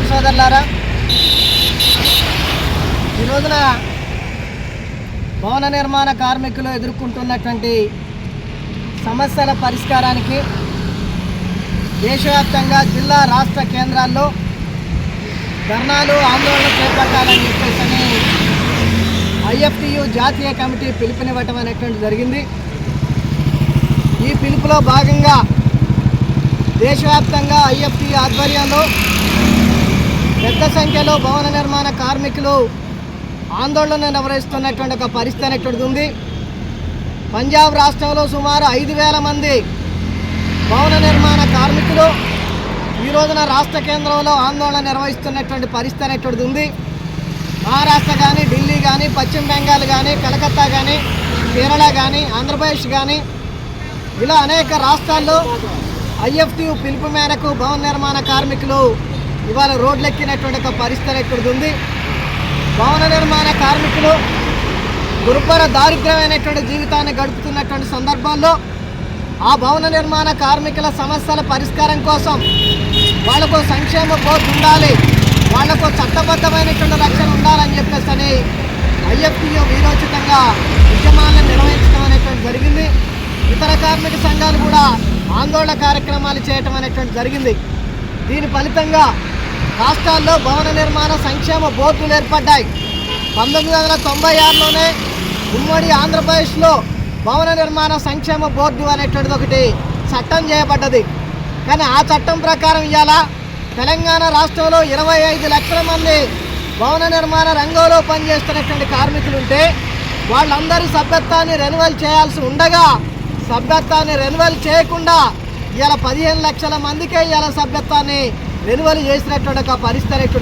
కార్మిక సోదరులారా ఈ రోజున భవన నిర్మాణ కార్మికులు ఎదుర్కొంటున్నటువంటి సమస్యల పరిష్కారానికి దేశవ్యాప్తంగా జిల్లా రాష్ట్ర కేంద్రాల్లో ధర్నాలు ఆందోళన చేపట్టాలని చెప్పేసి అని ఐఎఫ్టియు జాతీయ కమిటీ పిలుపునివ్వటం అనేటువంటి జరిగింది. ఈ పిలుపులో భాగంగా దేశవ్యాప్తంగా ఐఎఫ్టి ఆధ్వర్యంలో పెద్ద సంఖ్యలో భవన నిర్మాణ కార్మికులు ఆందోళన నిర్వహిస్తున్నటువంటి ఒక పరిస్థితి అనేటువంటిది ఉంది. పంజాబ్ రాష్ట్రంలో సుమారు ఐదు వేల మంది భవన నిర్మాణ కార్మికులు ఈ రోజున రాష్ట్ర కేంద్రంలో ఆందోళన నిర్వహిస్తున్నటువంటి పరిస్థితి అనేటువంటిది ఉంది. మహారాష్ట్ర కానీ ఢిల్లీ కానీ పశ్చిమ బెంగాల్ కానీ కలకత్తా కానీ కేరళ కానీ ఆంధ్రప్రదేశ్ కానీ ఇలా అనేక రాష్ట్రాల్లో ఐఎఫ్టీ పిలుపు మేరకు భవన నిర్మాణ కార్మికులు ఇవాళ రోడ్లెక్కినటువంటి ఒక పరిస్థితి అనేటువంటిది ఉంది భవన నిర్మాణ కార్మికులు దుర్భర దారిద్ర్యమైనటువంటి జీవితాన్ని గడుపుతున్నటువంటి సందర్భాల్లో ఆ భవన నిర్మాణ కార్మికుల సమస్యల పరిష్కారం కోసం వాళ్ళకు సంక్షేమ బోర్డు ఉండాలి. వాళ్ళకు చట్టబద్ధమైనటువంటి రక్షణ ఉండాలని చెప్పేసి అని ఐఎఫ్టీఓ వీరోచితంగా ఉద్యమాలను నిర్వహించడం అనేటువంటి జరిగింది. ఇతర కార్మిక సంఘాలు కూడా ఆందోళన కార్యక్రమాలు చేయటం అనేటువంటి జరిగింది. దీని ఫలితంగా రాష్ట్రాల్లో భవన నిర్మాణ సంక్షేమ బోర్డులు ఏర్పడ్డాయి. పంతొమ్మిది వందల తొంభై ఆరులోనే ఉమ్మడి ఆంధ్రప్రదేశ్లో భవన నిర్మాణ సంక్షేమ బోర్డు అనేటువంటిది ఒకటి చట్టం చేయబడ్డది. కానీ ఆ చట్టం ప్రకారం ఇవాళ తెలంగాణ రాష్ట్రంలో ఇరవై ఐదు లక్షల మంది భవన నిర్మాణ రంగంలో పనిచేస్తున్నటువంటి కార్మికులు ఉంటే వాళ్ళందరి సభ్యత్వాన్ని రెన్యువల్ చేయాల్సి ఉండగా సభ్యత్వాన్ని రెన్యువల్ చేయకుండా ఇవాళ పదిహేను లక్షల మందికే ఇవాళ సభ్యత్వాన్ని రెన్యువల్ చేసినటువంటి ఒక పరిస్థితి అనేటువంటి